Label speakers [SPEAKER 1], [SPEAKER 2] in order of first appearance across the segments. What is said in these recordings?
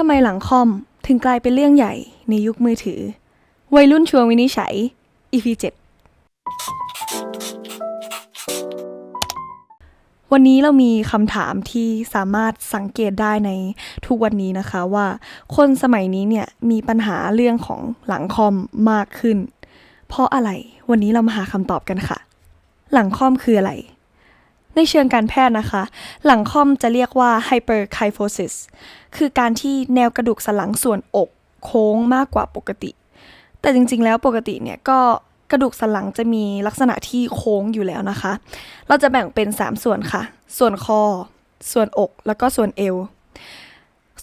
[SPEAKER 1] ทำไมหลังคอมถึงกลายเป็นเรื่องใหญ่ในยุคมือถือ วัยรุ่นชวนวินิจฉัย EP 7วันนี้เรามีคำถามที่สามารถสังเกตได้ในทุกวันนี้นะคะว่า คนสมัยนี้เนี่ยมีปัญหาเรื่องของหลังคอมมากขึ้น เพราะอะไร วันนี้เรามาหาคำตอบกันค่ะ หลังคอมคืออะไร ในเชิงการแพทย์นะคะ หลังค่อมจะเรียกว่า hyperkyphosis คือการที่แนวกระดูกสันหลังส่วนอกโค้งมากกว่าปกติ แต่จริงๆ แล้วปกติเนี่ยก็กระดูกสันหลังจะมีลักษณะที่โค้งอยู่แล้วนะคะ เราจะแบ่งเป็น 3 ส่วนค่ะ ส่วนคอ ส่วนอกแล้วก็ส่วนเอว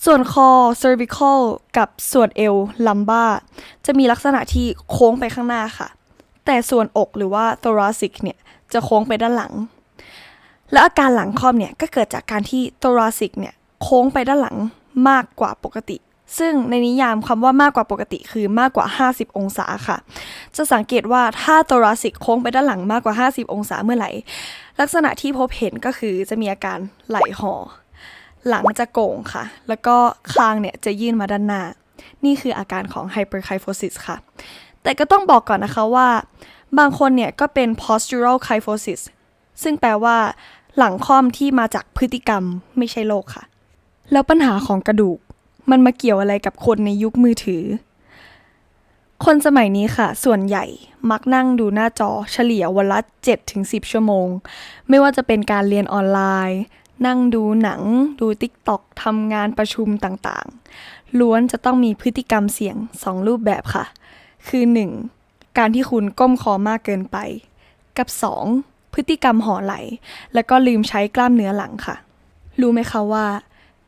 [SPEAKER 1] ส่วนคอ cervical กับส่วนเอว lumbar จะมีลักษณะที่โค้งไปข้างหน้าค่ะ แต่ส่วนอกหรือว่า thoracic เนี่ยจะโค้งไปด้านหลัง แล้วอาการหลังค่อมเนี่ยก็เกิดจากการที่ thoracic เนี่ยโค้งไปด้านหลังมากกว่าปกติ ซึ่งในนิยามคำว่ามากกว่าปกติคือมากกว่า 50 องศาค่ะ จะสังเกตว่าถ้า thoracic โค้งไปด้านหลังมากกว่า 50 องศาเมื่อไหร่ ลักษณะที่พบเห็นก็คือจะมีอาการไหลห่อหลังจะโก่งค่ะ แล้วก็คางเนี่ยจะยื่นมาด้านหน้า นี่คืออาการของ hyperkyphosis ค่ะ แต่ก็ต้องบอกก่อนนะคะว่า บางคนเนี่ยก็เป็น postural kyphosis ซึ่งแปลว่าหลังค่อมที่มาจากพฤติกรรมไม่ใช่โรคค่ะ แล้วปัญหาของกระดูก มันมาเกี่ยวอะไรกับคนในยุคมือถือ คนสมัยนี้ค่ะ ส่วนใหญ่มักนั่งดูหน้าจอเฉลี่ยวันละ7-10 ชั่วโมง ไม่ว่าจะเป็นการเรียนออนไลน์ นั่งดูหนัง ดูติ๊กต็อกทำงานประชุมต่างๆ ล้วนจะต้องมีพฤติกรรมเสี่ยง 2 รูปแบบค่ะ คือ 1. การที่คุณก้มคอมากเกินไป กับ 2. พฤติกรรมห่อไหล แล้วก็ลืมใช้กล้ามเนื้อหลังค่ะ รู้ไหมคะว่า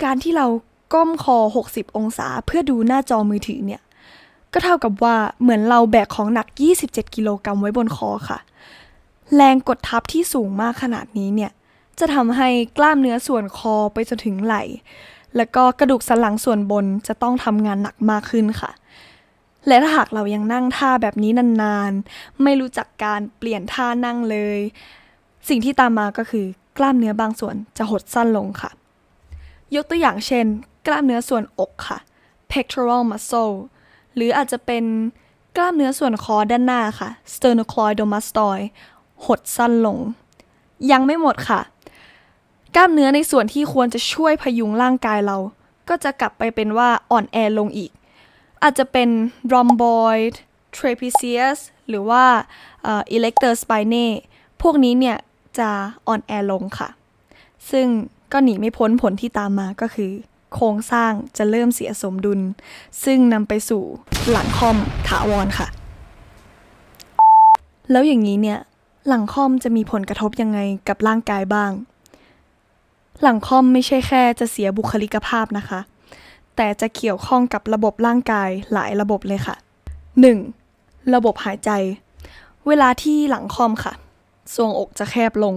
[SPEAKER 1] การที่เราก้มคอ 60 องศาเพื่อดูหน้าจอมือถือเนี่ย ก็เท่ากับว่าเหมือนเราแบกของหนัก 27 กิโลกรัมไว้บนคอค่ะ แรงกดทับที่สูงมากขนาดนี้เนี่ย จะทำให้กล้ามเนื้อส่วนคอไปจนถึงไหล่ แล้วก็กระดูกสันหลังส่วนบนจะต้องทำงานหนักมากขึ้นค่ะและถ้าหากเรายังนั่งท่าแบบนี้นานๆ ไม่รู้จักการเปลี่ยนท่านั่งเลย สิ่งที่ตามมาก็คือกล้ามเนื้อบางส่วนจะหดสั้นลงค่ะ ยกตัวอย่างเช่น กล้ามเนื้อส่วนอกค่ะ pectoral muscle หรืออาจจะเป็นกล้ามเนื้อส่วนคอด้านหน้าค่ะ sternocleidomastoid หดสั้นลง ยังไม่หมดค่ะ กล้ามเนื้อในส่วนที่ควรจะช่วยพยุงร่างกายเรา ก็จะกลับไปเป็นว่าอ่อนแอลงอีก อาจจะเป็น rhomboid trapezius หรือว่า erector spinae พวกนี้เนี่ย จะอ่อนแอลงค่ะ ซึ่งก็หนีไม่พ้นผลที่ตามมาก็คือ โครงสร้างจะเริ่มเสียสมดุล ซึ่งนำไปสู่หลังคอมถาวรค่ะ แล้วอย่างนี้เนี่ย หลังคอมจะมีผลกระทบยังไงกับร่างกายบ้าง หลังคอมไม่ใช่แค่จะเสียบุคลิกภาพนะคะ แต่จะเกี่ยวข้องกับระบบร่างกายหลายระบบเลยค่ะ 1. ระบบหายใจ เวลาที่หลังคอมค่ะ ทรวงอกจะแคบลง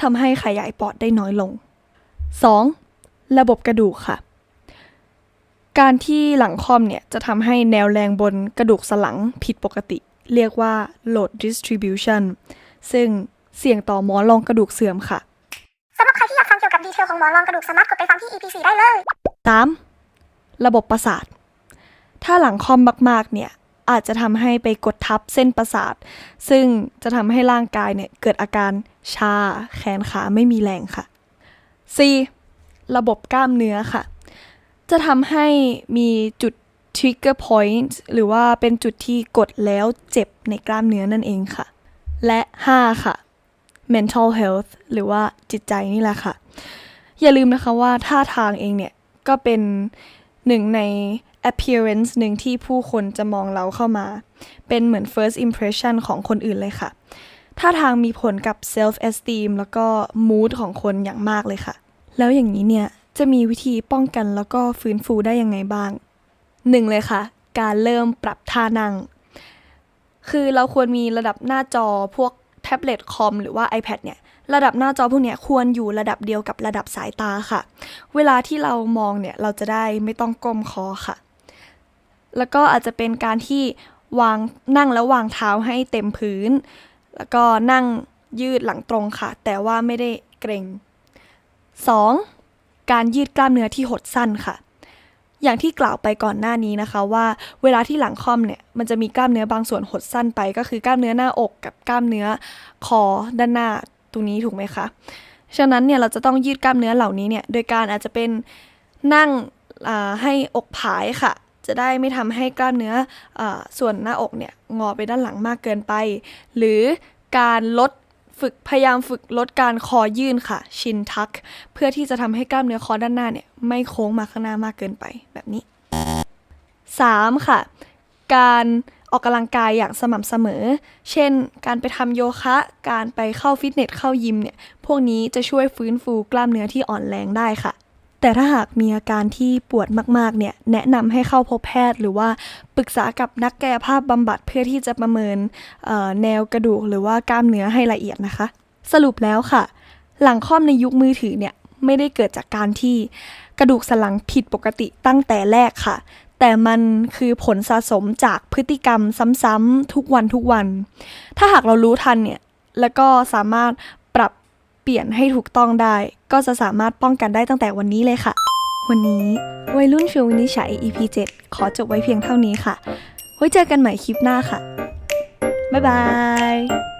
[SPEAKER 1] ทำให้ขยายปอดได้น้อยลง 2. ระบบกระดูกค่ะ การที่หลังคอมเนี่ยจะทำให้แนวแรงบนกระดูกสันหลังผิดปกติ เรียกว่า load distribution ซึ่งเสี่ยงต่อหมอนรองกระดูกเสื่อมค่ะ
[SPEAKER 2] สำหรับใครที่อยากฟังเกี่ยวกับดีเทลของหมอนรองกระดูกสามารถกดไปฟังที่ EP 4ได้เลย
[SPEAKER 1] 3. ระบบประสาท ถ้าหลังคอมมากๆ เนี่ย อาจจะทำให้ไปกดทับเส้นประสาท ซึ่งจะทำให้ร่างกายเนี่ยเกิดอาการชา แขนขาไม่มีแรงค่ะ 4. ระบบกล้ามเนื้อค่ะ จะทำให้มีจุด trigger point หรือว่าเป็นจุดที่กดแล้วเจ็บในกล้ามเนื้อนั่นเองค่ะ และ 5 ค่ะ mental health หรือว่าจิตใจนี่แหละค่ะ อย่าลืมนะคะว่าท่าทางเองเนี่ย ก็เป็นหนึ่งใน appearance หนึ่งที่ผู้คนจะมองเราเข้ามา เป็นเหมือน first impression ของคนอื่นเลยค่ะท่าทางมีผลกับ self esteem แล้วก็ mood ของคนอย่างมากเลยค่ะ แล้วอย่างนี้เนี่ย จะมีวิธีป้องกันแล้วก็ฟื้นฟูได้ยังไงบ้างหนึ่งเลยค่ะ การเริ่มปรับท่านั่ง คือเราควรมีระดับหน้าจอพวกแท็บเล็ตคอมหรือว่า iPad เนี่ยระดับหน้าจอพวกเนี้ยควรอยู่ระดับเดียวกับระดับสายตาค่ะ เวลาที่เรามองเนี่ยเราจะได้ไม่ต้องก้มคอค่ะ แล้วก็อาจจะเป็นการที่วางนั่งแล้ววางเท้าให้เต็มพื้น แล้วก็นั่งยืดหลังตรงค่ะ แต่ว่าไม่ได้เกรง 2. การยืดกล้ามเนื้อที่หดสั้นค่ะ อย่างที่กล่าวไปก่อนหน้านี้นะคะว่าเวลาที่หลังค่อมเนี่ยมันจะมีกล้ามเนื้อบางส่วนหดสั้นไป ก็คือกล้ามเนื้อหน้าอกกับกล้ามเนื้อคอด้านหน้าตรงนี้ถูกไหมคะ ฉะนั้นเนี่ยเราจะต้องยืดกล้ามเนื้อเหล่านี้เนี่ยโดยการอาจจะเป็นนั่งให้อกผายค่ะ จะได้ไม่ทำให้กล้ามเนื้ออส่วนหน้าอกเนี่ยงอไปด้านหลังมากเกินไป หรือการลดฝึกพยายามฝึกลดการคอยื่นค่ะ ชินทัก เพื่อที่จะทำให้กล้ามเนื้อคอด้านหน้าเนี่ยไม่โค้งมาข้างหน้ามากเกินไปแบบนี้ 3. ค่ะ การออกกำลังกายอย่างสม่ำเสมอ เช่น การไปทำโยคะ การไปเข้าฟิตเนส เข้ายิมเนี่ย พวกนี้จะช่วยฟื้นฟูกล้ามเนื้อที่อ่อนแรงได้ค่ะ แต่ถ้าหากมีอาการที่ปวดมากๆ เนี่ย แนะนำให้เข้าพบแพทย์ หรือว่าปรึกษากับนักกายภาพบำบัดเพื่อที่จะประเมินแนวกระดูกหรือว่ากล้ามเนื้อให้ละเอียดนะคะ สรุปแล้วค่ะ หลังค่อมในยุคมือถือเนี่ยไม่ได้เกิดจากการที่กระดูกสันหลังผิดปกติตั้งแต่แรกค่ะ แต่มันคือผลสะสมจากพฤติกรรมซ้ำๆทุกวันทุกวัน ถ้าหากเรารู้ทันเนี่ยแล้วก็สามารถ เปลี่ยนให้ถูกต้องได้ ก็จะสามารถป้องกันได้ตั้งแต่วันนี้เลยค่ะ วันนี้วัยรุ่นฟิววินิจฉัย EP 7 ขอจบไว้เพียงเท่านี้ค่ะ ไว้เจอกันใหม่คลิปหน้าค่ะ บ๊ายบาย